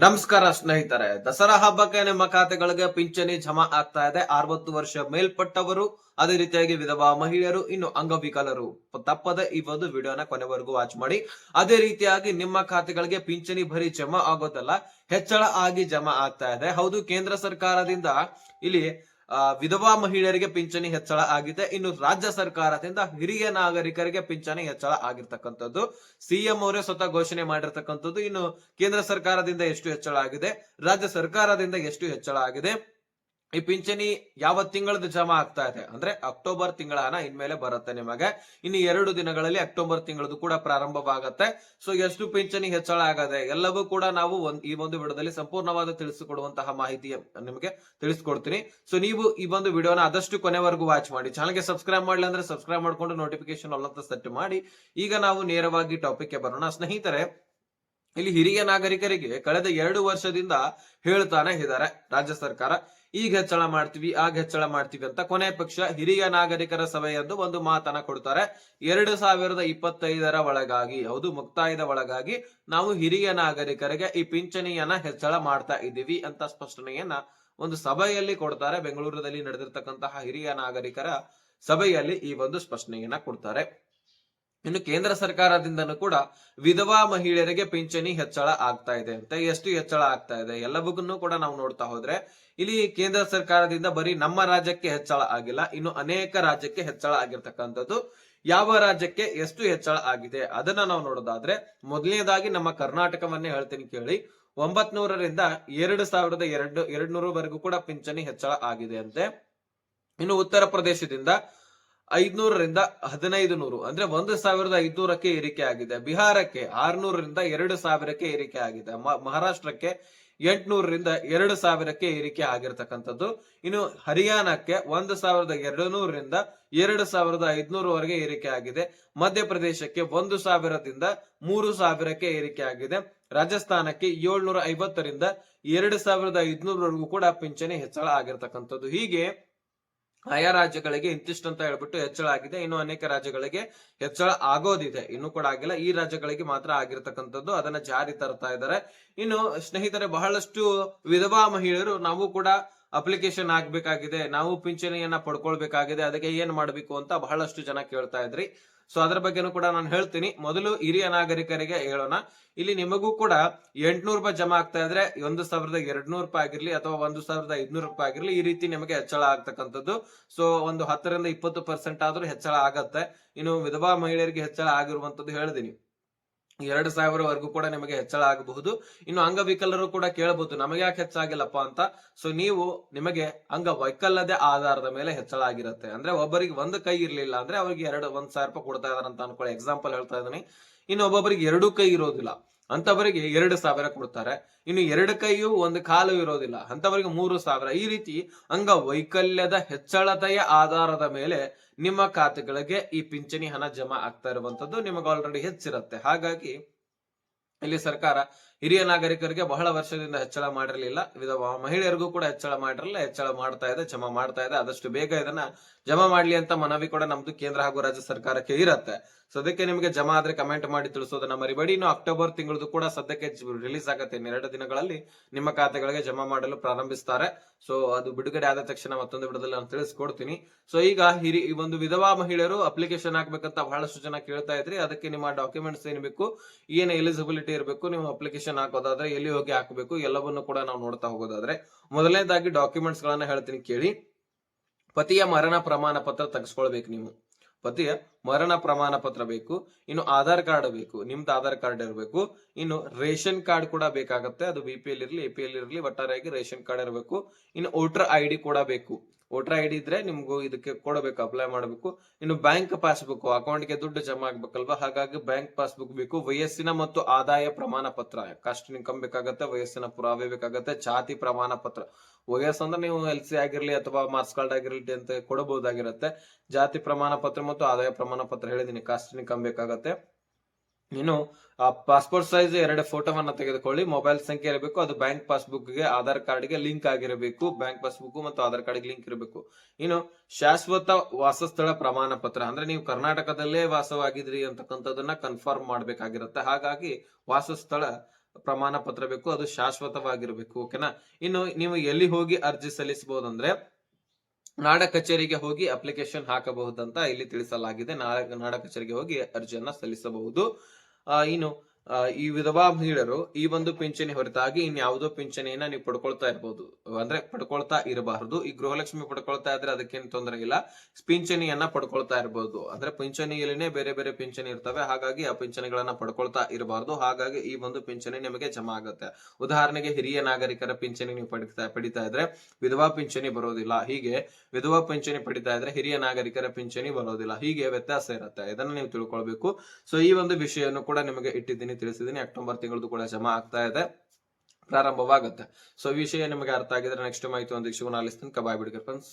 ನಮಸ್ಕಾರ ಸ್ನೇಹಿತರೆ. ದಸರಾ ಹಬ್ಬಕ್ಕೆ ನಿಮ್ಮ ಖಾತೆಗಳಿಗೆ ಪಿಂಚಣಿ ಜಮಾ ಆಗ್ತಾ ಇದೆ. ಅರವತ್ತು ವರ್ಷ ಮೇಲ್ಪಟ್ಟವರು, ಅದೇ ರೀತಿಯಾಗಿ ವಿಧವಾ ಮಹಿಳೆಯರು, ಇನ್ನು ಅಂಗವಿಕಲರು. ತಪ್ಪದೆ ಈ ಒಂದು ವಿಡಿಯೋನ ಕೊನೆವರೆಗೂ ವಾಚ್ ಮಾಡಿ. ಅದೇ ರೀತಿಯಾಗಿ ನಿಮ್ಮ ಖಾತೆಗಳಿಗೆ ಪಿಂಚಣಿ ಭರಿ ಜಮಾ ಆಗೋದಲ್ಲ, ಹೆಚ್ಚಳ ಆಗಿ ಜಮಾ ಆಗ್ತಾ ಇದೆ. ಹೌದು, ಕೇಂದ್ರ ಸರ್ಕಾರದಿಂದ ಇಲ್ಲಿ ವಿಧವಾ ಮಹಿಳೆಯರಿಗೆ ಪಿಂಚಣಿ ಹೆಚ್ಚಳ ಆಗಿದೆ. ಇನ್ನು ರಾಜ್ಯ ಸರ್ಕಾರದಿಂದ ಹಿರಿಯ ನಾಗರಿಕರಿಗೆ ಪಿಂಚಣಿ ಹೆಚ್ಚಳ ಆಗಿರ್ತಕ್ಕಂಥದ್ದು. ಸಿಎಂ ಅವರೇ ಸ್ವತಃ ಘೋಷಣೆ ಮಾಡಿರ್ತಕ್ಕಂಥದ್ದು. ಇನ್ನು ಕೇಂದ್ರ ಸರ್ಕಾರದಿಂದ ಎಷ್ಟು ಹೆಚ್ಚಳ ಆಗಿದೆ? ರಾಜ್ಯ ಸರ್ಕಾರದಿಂದ ಎಷ್ಟು ಹೆಚ್ಚಳ ಆಗಿದೆ? ಈ ಪಿಂಚಣಿ ಯಾವ ತಿಂಗಳದ ಜಮಾ ಆಗ್ತಾ ಇದೆ? ಅಂದ್ರೆ ಅಕ್ಟೋಬರ್ ತಿಂಗಳ ಇನ್ಮೇಲೆ ಬರುತ್ತೆ ನಿಮಗೆ. ಇನ್ನು ಎರಡು ದಿನಗಳಲ್ಲಿ ಅಕ್ಟೋಬರ್ ತಿಂಗಳದು ಕೂಡ ಪ್ರಾರಂಭವಾಗತ್ತೆ. ಸೊ ಎಷ್ಟು ಪಿಂಚಣಿ ಹೆಚ್ಚಳ ಆಗದೆ ಎಲ್ಲವೂ ಕೂಡ ನಾವು ಈ ಒಂದು ವಿಡಿಯೋದಲ್ಲಿ ಸಂಪೂರ್ಣವಾದ ತಿಳಿಸಿಕೊಡುವಂತಹ ಮಾಹಿತಿ ನಿಮಗೆ ತಿಳಿಸ್ಕೊಡ್ತೀನಿ. ಸೊ ನೀವು ಈ ಒಂದು ವಿಡಿಯೋನ ಆದಷ್ಟು ಕೊನೆವರೆಗೂ ವಾಚ್ ಮಾಡಿ. ಚಾನಲ್ಗೆ ಸಬ್ಸ್ಕ್ರೈಬ್ ಮಾಡಲಿ ಅಂದ್ರೆ ಸಬ್ಸ್ಕ್ರೈಬ್ ಮಾಡ್ಕೊಂಡು ನೋಟಿಫಿಕೇಶನ್ ಅಲ್ಲಂತ ಸೆಟ್ ಮಾಡಿ. ಈಗ ನಾವು ನೇರವಾಗಿ ಟಾಪಿಕ್ಗೆ ಬರೋಣ. ಸ್ನೇಹಿತರೆ, ಇಲ್ಲಿ ಹಿರಿಯ ನಾಗರಿಕರಿಗೆ ಕಳೆದ ಎರಡು ವರ್ಷದಿಂದ ಹೇಳ್ತಾನೆ ಇದ್ದಾರೆ ರಾಜ್ಯ ಸರ್ಕಾರ. ಈಗ ಹೆಚ್ಚಳ ಮಾಡ್ತೀವಿ, ಆಗ ಹೆಚ್ಚಳ ಮಾಡ್ತೀವಿ ಅಂತ ಕೊನೆ ಪಕ್ಷ ಹಿರಿಯ ನಾಗರಿಕರ ಸಭೆಯದ್ದು ಒಂದು ಮಾತನ್ನ ಕೊಡ್ತಾರೆ. ಎರಡು ಸಾವಿರದ ಇಪ್ಪತ್ತೈದರ ಒಳಗಾಗಿ, ಹೌದು, ಮುಕ್ತಾಯದ ಒಳಗಾಗಿ ನಾವು ಹಿರಿಯ ನಾಗರಿಕರಿಗೆ ಈ ಪಿಂಚಣಿಯನ್ನ ಹೆಚ್ಚಳ ಮಾಡ್ತಾ ಇದ್ದೀವಿ ಅಂತ ಸ್ಪಷ್ಟನೆಯನ್ನ ಒಂದು ಸಭೆಯಲ್ಲಿ ಕೊಡ್ತಾರೆ. ಬೆಂಗಳೂರಿನಲ್ಲಿ ನಡೆದಿರ್ತಕ್ಕಂತಹ ಹಿರಿಯ ನಾಗರಿಕರ ಸಭೆಯಲ್ಲಿ ಈ ಒಂದು ಸ್ಪಷ್ಟನೆಯನ್ನ ಕೊಡ್ತಾರೆ. ಇನ್ನು ಕೇಂದ್ರ ಸರ್ಕಾರದಿಂದನೂ ಕೂಡ ವಿಧವಾ ಮಹಿಳೆಯರಿಗೆ ಪಿಂಚಣಿ ಹೆಚ್ಚಳ ಆಗ್ತಾ ಇದೆ ಅಂತ, ಎಷ್ಟು ಹೆಚ್ಚಳ ಆಗ್ತಾ ಇದೆ ಎಲ್ಲವಕ್ಕೂ ಕೂಡ ನಾವು ನೋಡ್ತಾ ಹೋದ್ರೆ ಇಲ್ಲಿ ಕೇಂದ್ರ ಸರ್ಕಾರದಿಂದ ಬರೀ ನಮ್ಮ ರಾಜ್ಯಕ್ಕೆ ಹೆಚ್ಚಳ ಆಗಿಲ್ಲ, ಇನ್ನು ಅನೇಕ ರಾಜ್ಯಕ್ಕೆ ಹೆಚ್ಚಳ ಆಗಿರ್ತಕ್ಕಂಥದ್ದು ಯಾವ ರಾಜ್ಯಕ್ಕೆ ಎಷ್ಟು ಹೆಚ್ಚಳ ಆಗಿದೆ ಅದನ್ನ ನಾವು ನೋಡೋದಾದ್ರೆ ಮೊದಲನೇದಾಗಿ ನಮ್ಮ ಕರ್ನಾಟಕವನ್ನೇ ಹೇಳ್ತೀನಿ ಕೇಳಿ ಒಂಬತ್ ನೂರರಿಂದ ಎರಡು ಸಾವಿರದ ಎರಡು ಎರಡ್ ನೂರವರೆಗೂ ಕೂಡ ಪಿಂಚಣಿ ಹೆಚ್ಚಳ ಆಗಿದೆ ಅಂತೆ. ಇನ್ನು ಉತ್ತರ ಪ್ರದೇಶದಿಂದ ಐದ್ನೂರರಿಂದ ಹದಿನೈದು ನೂರು ಅಂದ್ರೆ ಒಂದು ಸಾವಿರದ ಐದ್ನೂರಕ್ಕೆ ಏರಿಕೆ ಆಗಿದೆ. ಬಿಹಾರಕ್ಕೆ ಆರ್ನೂರರಿಂದ ಎರಡು ಸಾವಿರಕ್ಕೆ ಏರಿಕೆ ಆಗಿದೆ. ಮಹಾರಾಷ್ಟ್ರಕ್ಕೆ ಎಂಟ್ನೂರರಿಂದ ಎರಡು ಸಾವಿರಕ್ಕೆ ಏರಿಕೆ ಆಗಿರ್ತಕ್ಕಂಥದ್ದು. ಇನ್ನು ಹರಿಯಾಣಕ್ಕೆ ಒಂದು ಸಾವಿರದ ಎರಡು ನೂರರಿಂದ ಎರಡು ಸಾವಿರದ ಐದ್ನೂರವರೆಗೆ ಏರಿಕೆ ಆಗಿದೆ. ಮಧ್ಯಪ್ರದೇಶಕ್ಕೆ ಒಂದು ಸಾವಿರದಿಂದ ಮೂರು ಸಾವಿರಕ್ಕೆ ಏರಿಕೆ ಆಗಿದೆ. ರಾಜಸ್ಥಾನಕ್ಕೆ ಏಳ್ನೂರ ಐವತ್ತರಿಂದ ಎರಡು ಸಾವಿರದ ಐದ್ನೂರವರೆಗೂ ಕೂಡ ಪಿಂಚಣಿ ಹೆಚ್ಚಳ ಆಗಿರ್ತಕ್ಕಂಥದ್ದು. ಹೀಗೆ ಆಯಾ ರಾಜ್ಯಗಳಿಗೆ ಇಂತಿಷ್ಟು ಅಂತ ಹೇಳ್ಬಿಟ್ಟು ಹೆಚ್ಚಳ ಆಗಿದೆ. ಇನ್ನು ಅನೇಕ ರಾಜ್ಯಗಳಿಗೆ ಹೆಚ್ಚಳ ಆಗೋದಿದೆ. ಇನ್ನು ಕೂಡ ಆಗಿಲ್ಲ. ಈ ರಾಜ್ಯಗಳಿಗೆ ಮಾತ್ರ ಆಗಿರ್ತಕ್ಕಂಥದ್ದು. ಅದನ್ನ ಜಾರಿ ತರ್ತಾ ಇದ್ದಾರೆ. ಇನ್ನು ಸ್ನೇಹಿತರೆ, ಬಹಳಷ್ಟು ವಿಧವಾ ಮಹಿಳೆಯರು ನಾವು ಕೂಡ ಅಪ್ಲಿಕೇಶನ್ ಆಗ್ಬೇಕಾಗಿದೆ ನಾವು ಪಿಂಚಣಿಯನ್ನ ಪಡ್ಕೊಳ್ಬೇಕಾಗಿದೆ. ಅದಕ್ಕೆ ಏನ್ ಮಾಡ್ಬೇಕು ಅಂತ ಬಹಳಷ್ಟು ಜನ ಕೇಳ್ತಾ ಇದ್ರಿ. ಸೊ ಅದರ ಬಗ್ಗೆನೂ ಕೂಡ ನಾನು ಹೇಳ್ತೀನಿ. ಮೊದಲು ಹಿರಿಯ ನಾಗರಿಕರಿಗೆ ಹೇಳೋಣ. ಇಲ್ಲಿ ನಿಮಗೂ ಕೂಡ ಎಂಟ್ನೂರು ರೂಪಾಯಿ ಜಮಾ ಆಗ್ತಾ ಇದ್ರೆ ಒಂದು ಸಾವಿರದ ಎರಡ್ನೂರು ರೂಪಾಯಿ ಆಗಿರ್ಲಿ ಅಥವಾ ಒಂದು ಸಾವಿರದ ಐದ್ನೂರು ರೂಪಾಯಿ ಆಗಿರ್ಲಿ ಈ ರೀತಿ ನಿಮಗೆ ಹೆಚ್ಚಳ ಆಗ್ತಕ್ಕಂಥದ್ದು. ಸೊ ಒಂದು ಹತ್ತರಿಂದ ಇಪ್ಪತ್ತು ಪರ್ಸೆಂಟ್ ಆದ್ರೂ ಹೆಚ್ಚಳ ಆಗತ್ತೆ. ಇನ್ನು ವಿಧವಾ ಮಹಿಳೆಯರಿಗೆ ಹೆಚ್ಚಳ ಆಗಿರುವಂತದ್ದು ಹೇಳಿದೀನಿ ಎರಡು ಸಾವಿರವರೆಗೂ ಕೂಡ ನಿಮಗೆ ಹೆಚ್ಚಳ ಆಗಬಹುದು. ಇನ್ನು ಅಂಗವಿಕಲರು ಕೂಡ ಕೇಳಬಹುದು, ನಮಗೆ ಯಾಕೆ ಹೆಚ್ಚಾಗಿಲ್ಲಪ್ಪ ಅಂತ. ಸೊ ನೀವು ನಿಮಗೆ ಅಂಗವೈಕಲ್ಯದ ಆಧಾರದ ಮೇಲೆ ಹೆಚ್ಚಳ ಆಗಿರುತ್ತೆ. ಅಂದ್ರೆ ಒಬ್ಬರಿಗೆ ಒಂದು ಕೈ ಇರ್ಲಿಲ್ಲ ಅಂದ್ರೆ ಅವ್ರಿಗೆ ಎರಡು, ಒಂದ್ ಸಾವಿರ ರೂಪಾಯಿ ಕೊಡ್ತಾ ಇದಾರೆ ಅಂತ ಅನ್ಕೊಳ್ಳಿ. ಎಕ್ಸಾಂಪಲ್ ಹೇಳ್ತಾ ಇದ್ದೀನಿ. ಇನ್ನು ಒಬ್ಬೊಬ್ಬರಿಗೆ ಎರಡು ಕೈ ಇರೋದಿಲ್ಲ. ಅಂತವರಿಗೆ ಎರಡು ಸಾವಿರ ಕೊಡ್ತಾರೆ. ಇನ್ನು ಎರಡು ಕೈಯು ಒಂದು ಕಾಲು ಇರೋದಿಲ್ಲ. ಅಂತವರಿಗೆ ಮೂರು ಸಾವಿರ. ಈ ರೀತಿ ಅಂಗವೈಕಲ್ಯದ ಹೆಚ್ಚಳತೆಯ ಆಧಾರದ ಮೇಲೆ ನಿಮ್ಮ ಖಾತೆಗಳಿಗೆ ಈ ಪಿಂಚಣಿ ಹಣ ಜಮಾ ಆಗ್ತಾ ಇರುವಂತದ್ದು ನಿಮಗೆ ಆಲ್ರೆಡಿ ಹೆಚ್ಚಿರುತ್ತೆ. ಹಾಗಾಗಿ ಇಲ್ಲಿ ಸರ್ಕಾರ ಹಿರಿಯ ನಾಗರಿಕರಿಗೆ ಬಹಳ ವರ್ಷದಿಂದ ಹೆಚ್ಚಳ ಮಾಡಿರಲಿಲ್ಲ. ವಿಧವಾ ಮಹಿಳೆಯರಿಗೂ ಕೂಡ ಹೆಚ್ಚಳ ಮಾಡಿರಲಿಲ್ಲ. ಹೆಚ್ಚಳ ಮಾಡ್ತಾ ಇದೆ ಜಮಾ ಮಾಡ್ತಾ ಇದೆ. ಆದಷ್ಟು ಬೇಗ ಇದನ್ನ ಜಮಾ ಮಾಡ್ಲಿ ಅಂತ ಮನವಿ ಕೂಡ ನಮ್ದು ಕೇಂದ್ರ ಹಾಗೂ ರಾಜ್ಯ ಸರ್ಕಾರಕ್ಕೆ ಇರತ್ತೆ. ಸದ್ಯಕ್ಕೆ ನಿಮಗೆ ಜಮಾ ಆದ್ರೆ ಕಮೆಂಟ್ ಮಾಡಿ ತಿಳಿಸೋದನ್ನ ಮರಿಬೇಡಿ. ಇನ್ನು ಅಕ್ಟೋಬರ್ ತಿಂಗಳದು ಕೂಡ ಸದ್ಯಕ್ಕೆ ರಿಲೀಸ್ ಆಗತ್ತೆ. ಇನ್ನೆರಡು ದಿನಗಳಲ್ಲಿ ನಿಮ್ಮ ಖಾತೆಗಳಿಗೆ ಜಮಾ ಮಾಡಲು ಪ್ರಾರಂಭಿಸ್ತಾರೆ. ಸೊ ಅದು ಬಿಡುಗಡೆ ಆದ ತಕ್ಷಣ ಮತ್ತೊಂದು ವಿಡದಲ್ಲಿ ನಾನು ತಿಳಿಸ್ಕೊಡ್ತೀನಿ. ಸೊ ಈಗ ಹಿರಿ, ಈ ಒಂದು ವಿಧವಾ ಮಹಿಳೆಯರು ಅಪ್ಲಿಕೇಶನ್ ಹಾಕ್ಬೇಕಂತ ಬಹಳಷ್ಟು ಜನ ಕೇಳ್ತಾ ಇದ್ರಿ. ಅದಕ್ಕೆ ನಿಮ್ಮ ಡಾಕ್ಯುಮೆಂಟ್ಸ್ ಏನ್ ಬೇಕು, ಏನ್ ಎಲಿಜಿಬಿಲಿಟಿ ಇರಬೇಕು, ನೀವು ಅಪ್ಲಿಕೇಶನ್ ಹಾಕೋದಾದ್ರೆ ಎಲ್ಲಿ ಹೋಗಿ ಹಾಕಬೇಕು, ಎಲ್ಲವನ್ನು ಕೂಡ ನಾವು ನೋಡ್ತಾ ಹೋಗೋದಾದ್ರೆ ಮೊದಲನೇದಾಗಿ ಡಾಕ್ಯುಮೆಂಟ್ಸ್ ಗಳನ್ನ ಹೇಳ್ತೀನಿ ಕೇಳಿ. ಪತಿಯ ಮರಣ ಪ್ರಮಾಣ ಪತ್ರ ತೆಗೆಸ್ಕೊಳ್ಬೇಕು ನೀವು. ಪತಿಯ ಮರಣ ಪ್ರಮಾಣ ಪತ್ರ ಬೇಕು, ಇನ್ನು ಆಧಾರ್ ಕಾರ್ಡ್ ಬೇಕು, ನಿಮ್ದು ಆಧಾರ್ ಕಾರ್ಡ್ ಇರಬೇಕು, ಇನ್ನು ರೇಷನ್ ಕಾರ್ಡ್ ಕೂಡ ಬೇಕಾಗುತ್ತೆ, ಅದು ಬಿ ಇರಲಿ ಎ ಪಿ ಎಲ್ ಇರಲಿ, ಒಟ್ಟಾರೆಯಾಗಿ ರೇಷನ್ ಕಾರ್ಡ್ ಇರಬೇಕು, ಇನ್ನು ವೋಟರ್ ಐ ಡಿ ಕೂಡ ಬೇಕು. ವೋಟರ್ ಐ ಡಿ ಇದ್ರೆ ನಿಮ್ಗೂ ಇದಕ್ಕೆ ಕೊಡಬೇಕು ಅಪ್ಲೈ ಮಾಡಬೇಕು, ಇನ್ನು ಬ್ಯಾಂಕ್ ಪಾಸ್ಬುಕ್ ಅಕೌಂಟ್ಗೆ ದುಡ್ಡು ಜಮಾ ಆಗ್ಬೇಕಲ್ವಾ, ಹಾಗಾಗಿ ಬ್ಯಾಂಕ್ ಪಾಸ್ಬುಕ್ ಬೇಕು, ವಯಸ್ಸಿನ ಮತ್ತು ಆದಾಯ ಪ್ರಮಾಣ ಪತ್ರ ಕಾಸ್ಟ್ ಇನ್ಕಮ್ ಬೇಕಾಗತ್ತೆ, ವಯಸ್ಸಿನ ಪುರಾವೆ ಬೇಕಾಗತ್ತೆ, ಜಾತಿ ಪ್ರಮಾಣ ಪತ್ರ. ವಯಸ್ಸಂದ್ರೆ ನೀವು ಎಲ್ ಸಿ ಆಗಿರ್ಲಿ ಅಥವಾ ಮಾರ್ಕ್ಸ್ ಕಾರ್ಡ್ ಆಗಿರ್ಲಿ ಅಂತ ಕೊಡಬಹುದಾಗಿರುತ್ತೆ, ಜಾತಿ ಪ್ರಮಾಣ ಪತ್ರ ಮತ್ತು ಆದಾಯ ಪ್ರಮಾಣ ಪತ್ರ ಹೇಳಿದ್ದೀನಿ ಕಾಸ್ಟ್ ಇನ್ಕಮ್ ಬೇಕಾಗತ್ತೆ. ಇನ್ನು ಪಾಸ್ಪೋರ್ಟ್ ಸೈಜ್ ಎರಡು ಫೋಟೋವನ್ನ ತೆಗೆದುಕೊಳ್ಳಿ ಮೊಬೈಲ್ ಸಂಖ್ಯೆ ಇರಬೇಕು, ಅದು ಬ್ಯಾಂಕ್ ಪಾಸ್ಬುಕ್ಗೆ, ಆಧಾರ್ ಕಾರ್ಡ್ಗೆ ಲಿಂಕ್ ಆಗಿರಬೇಕು ಬ್ಯಾಂಕ್ ಪಾಸ್ಬುಕ್ ಮತ್ತು ಆಧಾರ್ ಕಾರ್ಡ್ ಲಿಂಕ್ ಇರಬೇಕು. ಇನ್ನು ಶಾಶ್ವತ ವಾಸಸ್ಥಳ ಪ್ರಮಾಣ ಪತ್ರ ಅಂದ್ರೆ ನೀವು ಕರ್ನಾಟಕದಲ್ಲೇ ವಾಸವಾಗಿದ್ರಿ ಅಂತಕ್ಕಂಥದ್ದನ್ನ ಕನ್ಫರ್ಮ್ ಮಾಡ್ಬೇಕಾಗಿರುತ್ತೆ. ಹಾಗಾಗಿ ವಾಸಸ್ಥಳ ಪ್ರಮಾಣ ಪತ್ರ ಬೇಕು, ಅದು ಶಾಶ್ವತವಾಗಿರ್ಬೇಕು ಓಕೆನಾ ಇನ್ನು ನೀವು ಎಲ್ಲಿ ಹೋಗಿ ಅರ್ಜಿ ಸಲ್ಲಿಸಬಹುದು ಅಂದ್ರೆ ನಾಡ ಕಚೇರಿಗೆ ಹೋಗಿ ಅಪ್ಲಿಕೇಶನ್ ಹಾಕಬಹುದಂತ ಇಲ್ಲಿ ತಿಳಿಸಲಾಗಿದೆ. ನಾಡ ಕಚೇರಿಗೆ ಹೋಗಿ ಅರ್ಜಿಯನ್ನ ಸಲ್ಲಿಸಬಹುದು. ಇನ್ನು ಈ ವಿಧವಾ ಮಹಿಳೆಯರು ಈ ಒಂದು ಪಿಂಚಣಿ ಹೊರತಾಗಿ ಇನ್ಯಾವುದೋ ಪಿಂಚಣಿಯನ್ನ ನೀವು ಪಡ್ಕೊಳ್ತಾ ಇರ್ಬೋದು. ಅಂದ್ರೆ ಪಡ್ಕೊಳ್ತಾ ಇರಬಾರದು. ಈ ಗೃಹಲಕ್ಷ್ಮಿ ಪಡ್ಕೊಳ್ತಾ ಇದ್ರೆ ಅದಕ್ಕೇನು ತೊಂದರೆ ಇಲ್ಲ. ಪಿಂಚಣಿಯನ್ನ ಪಡ್ಕೊಳ್ತಾ ಇರಬಹುದು ಅಂದ್ರೆ ಪಿಂಚಣಿಯಲ್ಲಿನೇ ಬೇರೆ ಬೇರೆ ಪಿಂಚಣಿ ಇರ್ತವೆ. ಹಾಗಾಗಿ ಆ ಪಿಂಚಣಿಗಳನ್ನ ಪಡ್ಕೊಳ್ತಾ ಇರಬಾರ್ದು. ಹಾಗಾಗಿ ಈ ಒಂದು ಪಿಂಚಣಿ ನಿಮಗೆ ಜಮಾ ಆಗುತ್ತೆ. ಉದಾಹರಣೆಗೆ ಹಿರಿಯ ನಾಗರಿಕರ ಪಿಂಚಣಿ ನೀವು ಪಡಿತಾ ಪಡಿತಾ ಇದ್ರೆ ವಿಧವಾ ಪಿಂಚಣಿ ಬರೋದಿಲ್ಲ. ಹೀಗೆ ವಿಧವಾ ಪಿಂಚಣಿ ಪಡಿತಾ ಇದ್ರೆ ಹಿರಿಯ ನಾಗರಿಕರ ಪಿಂಚಣಿ ಬರೋದಿಲ್ಲ. ಹೀಗೆ ವ್ಯತ್ಯಾಸ ಇರುತ್ತೆ. ಇದನ್ನ ನೀವು ತಿಳ್ಕೊಳ್ಬೇಕು. ಸೊ ಈ ಒಂದು ವಿಷಯವನ್ನು ಕೂಡ ನಿಮಗೆ ಇಟ್ಟಿದ್ದೀನಿ. ತಿಳಿಸಿದ್ದೀನಿ. ಅಕ್ಟೋಬರ್ ತಿಂಗಳದು ಕೂಡ ಜಮಾ ಆಗ್ತಾ ಇದೆ. ಪ್ರಾರಂಭವಾಗುತ್ತೆ. ಸೊ ವಿಷಯ ನಿಮಗೆ ಅರ್ಥ ಆಗಿದ್ರೆ ನೆಕ್ಸ್ಟ್ ಮಾಹಿತಿ ಒಂದು ಸಿಗೋಣ ಅಲ್ಲಿಸ್ತೀನಿ ಕಬಾಯ್ ಬಿಡ್ಕರ್ ಫ್ರೆಂಡ್ಸ್